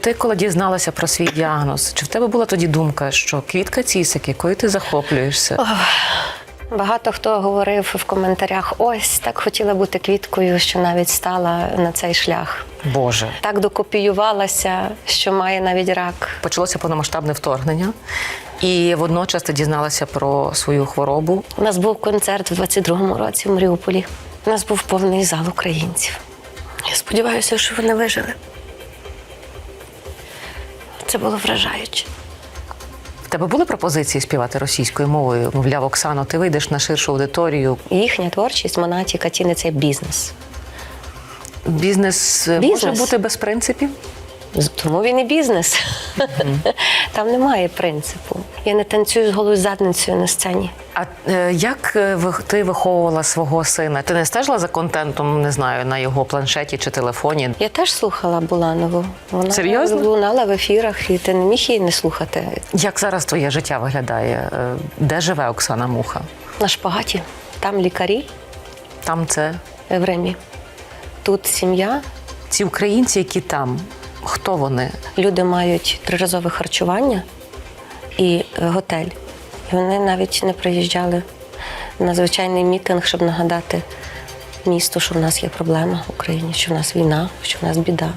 Ти коли дізналася про свій діагноз, чи в тебе була тоді думка, що квітка цісик, якою ти захоплюєшся? Багато хто говорив в коментарях: ось так хотіла бути квіткою, що навіть стала на цей шлях. Боже, Так докопіювалася, що має навіть рак. почалося повномасштабне вторгнення, і водночас ти дізналася про свою хворобу. У нас був концерт в 22-му році в Маріуполі. У нас був повний зал українців. Я сподіваюся, що вони вижили. Це було вражаюче. В тебе були пропозиції співати російською мовою? Мовляв, Оксано, ти вийдеш на ширшу аудиторію. Їхня творчість Монаті Катіни це бізнес. Бізнес, Бізнес може бути без принципів? Тому він і бізнес. Там немає принципу. Я не танцюю з голою задницею на сцені. А е, як е, ти виховувала свого сина? Ти не стежила за контентом, не знаю, на його планшеті чи телефоні? Я теж слухала Буланову. Вона Серйозно? лунала в ефірах, і ти не міг її не слухати. Як зараз твоє життя виглядає? Е, Де живе Оксана Муха? На шпагаті. Там лікарі Там це в Римі. Тут сім'я. ці українці, які там. Хто вони? Люди мають триразове харчування і е, готель. І вони навіть не приїжджали на звичайний мітинг, щоб нагадати місту, що в нас є проблема в Україні, що в нас війна, що в нас біда.